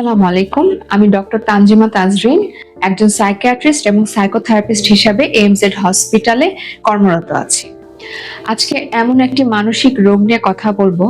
আসসালামু আলাইকুম। আমি ডক্টর তানজিমা তাজরিন, একজন সাইকিয়াট্রিস্ট এবং সাইকোথেরাপিস্ট হিসাবে এমজেড হসপিটালে কর্মরত আছি। আজকে এমন একটি মানসিক রোগ নিয়ে কথা বলব,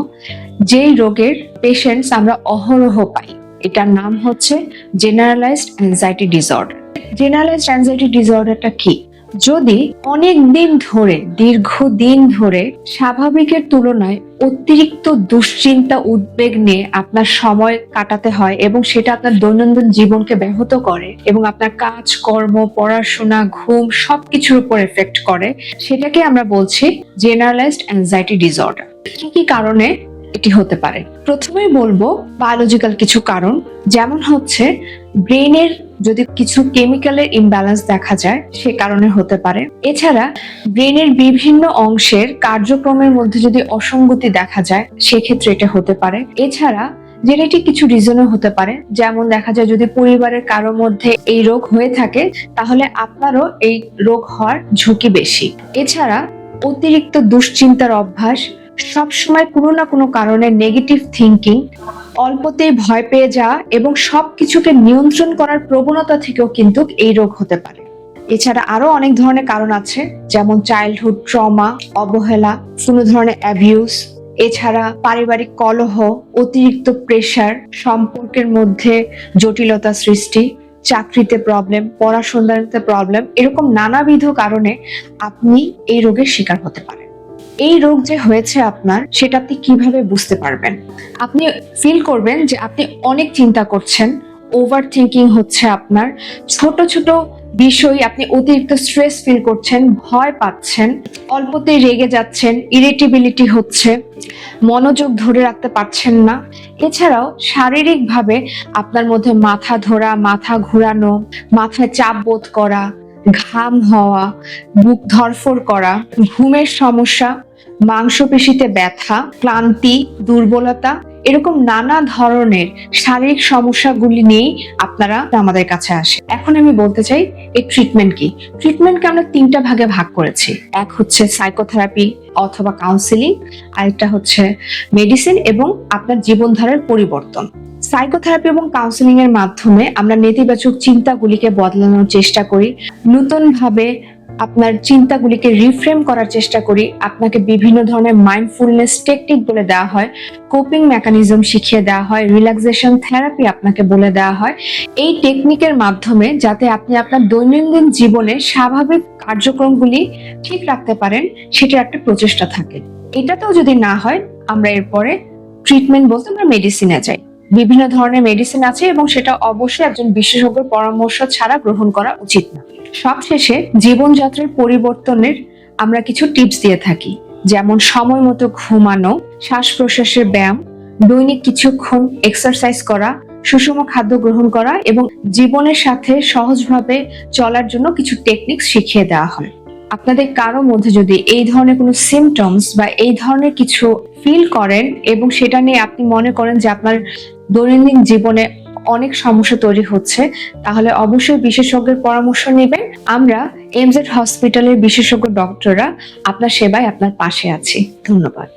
যেই রোগের পেশেন্টস আমরা অহরহ পাই। এটার নাম হচ্ছে generalised anxiety disorder generalised anxiety ডিসঅর্ডারটা কি? যদি অনেক দিন ধরে, দীর্ঘদিন ধরে স্বাভাবিকের তুলনায় অতিরিক্ত দুশ্চিন্তা, উদ্বেগ নিয়ে আপনার সময় কাটাতে হয় এবং সেটা আপনার দৈনন্দিন জীবনকে ব্যাহত করে এবং আপনার কাজ কর্ম পড়াশোনা, ঘুম সবকিছুর উপর এফেক্ট করে, সেটাকে আমরা বলছি জেনারেলাইজড অ্যাংজাইটি ডিসঅর্ডার কি কি কারণে এটি হতে পারে? প্রথমেই বলব বায়োলজিক্যাল কিছু কারণ, যেমন হচ্ছে ব্রেনের যদি কিছু কেমিক্যালের ইমব্যালেন্স দেখা যায়, সে কারণে হতে পারে। এছাড়া, ব্রেনের বিভিন্ন অংশের কার্যক্রমের মধ্যে যদি অসঙ্গতি দেখা যায়, সেক্ষেত্রে এটা হতে পারে। এছাড়া জেনেটিক কিছু রিজনও হতে পারে। যেমন দেখা যায়, যদি পরিবারের কারও মধ্যে এই রোগ হয়ে থাকে, তাহলে আপনারও এই রোগ হওয়ার ঝুঁকি বেশি। এছাড়া, অতিরিক্ত দুশ্চিন্তার অভ্যাস, সবসময় কোনো না কোনো কারণে নেগেটিভ থিঙ্কিং অল্পতেই ভয় পেয়ে যাওয়া এবং সব কিছুকে নিয়ন্ত্রণ করার প্রবণতা থেকেও কিন্তু এই রোগ হতে পারে। এছাড়া আরও অনেক ধরনের কারণ আছে, যেমন চাইল্ডহুড ট্রমা অবহেলা, কোনো ধরনের অ্যাবিউজ এছাড়া পারিবারিক কলহ, অতিরিক্ত প্রেশার সম্পর্কের মধ্যে জটিলতা সৃষ্টি, চাকরিতে প্রবলেম পড়াশোনাতে প্রবলেম এরকম নানাবিধ কারণে আপনি এই রোগের শিকার হতে পারেন। এই রোগ যে হয়েছে আপনার, সেটা আপনি কীভাবে বুঝতে পারবেন? আপনি ফিল করবেন যে আপনি অনেক চিন্তা করছেন ওভার থিঙ্কিং হচ্ছে আপনার, ছোট ছোট বিষয় আপনি অতিরিক্ত স্ট্রেস ফিল করছেন, ভয় পাচ্ছেন, অল্পতেই রেগে যাচ্ছেন ইরিটেবিলিটি হচ্ছে, মনোযোগ ধরে রাখতে পারছেন না। এছাড়াও শারীরিকভাবে আপনার মধ্যে মাথা ধরা, মাথা ঘোরানো, মাথায় চাপ বোধ করা, ঘাম হওয়া বুক ধরফর করা, ঘুমের সমস্যা মাংসপেশিতে ব্যথা, ক্লান্তি, দুর্বলতা এরকম নানা ধরনের শারীরিক সমস্যাগুলি নিয়েই আপনারা আমাদের কাছে আসে এখন আমি বলতে চাই, এই ট্রিটমেন্ট কি? ট্রিটমেন্টকে আমরা তিনটা ভাগে ভাগ করেছি। এক হচ্ছে সাইকোথেরাপি অথবা কাউন্সিলিং আরেকটা হচ্ছে মেডিসিন এবং আপনার জীবনধারার পরিবর্তন। সাইকোথেরাপি এবং কাউন্সিলিং এর মাধ্যমে আমরা নেতিবাচক চিন্তাগুলিকে বদলানোর চেষ্টা করি। নতুন ভাবে আপনার চিন্তাগুলিকে রিফ্রেম করার চেষ্টা করি। আপনাকে বিভিন্ন ধরনের মাইন্ডফুলনেস টেকনিক বলে দেওয়া হয়। কোপিং মেকানিজম শিখিয়ে দেওয়া হয়। রিল্যাক্সেশন থেরাপি আপনাকে বলে দেওয়া হয়। এই টেকনিকের মাধ্যমে যাতে আপনি আপনার দৈনন্দিন জীবনে স্বাভাবিক কার্যক্রমগুলি ঠিক রাখতে পারেন, সেটার একটা প্রচেষ্টা থাকে। এটাতেও যদি না হয়, আমরা এরপরে ট্রিটমেন্ট বলতে আমরা মেডিসিনে যাই। বিভিন্ন ধরনের মেডিসিন আছে এবং সেটা অবশ্যই একজন বিশেষজ্ঞের পরামর্শ ছাড়া গ্রহণ করা উচিত না। সবশেষে জীবনযাত্রার পরিবর্তনের আমরা কিছু টিপস দিয়ে থাকি, যেমন সময় মতো ঘুমানো, শ্বাস প্রশ্বাসের ব্যায়াম, দৈনিক কিছুক্ষণ এক্সারসাইজ করা, সুষম খাদ্য গ্রহণ করা এবং জীবনের সাথে সহজভাবে চলার জন্য কিছু টেকনিক শিখিয়ে দেওয়া হয়। আপনাদের কারও মধ্যে যদি এই ধরনের কোনো সিমটমস বা এই ধরনের কিছু ফিল করেন এবং সেটা নিয়ে আপনি মনে করেন যে আপনার দৈনন্দিন জীবনে অনেক সমস্যা তৈরি হচ্ছে, তাহলে অবশ্যই বিশেষজ্ঞের পরামর্শ নেবেন। আমরা এমজেড হসপিটালের বিশেষজ্ঞ ডক্টররা আপনার সেবায় আপনার পাশে আছি। ধন্যবাদ।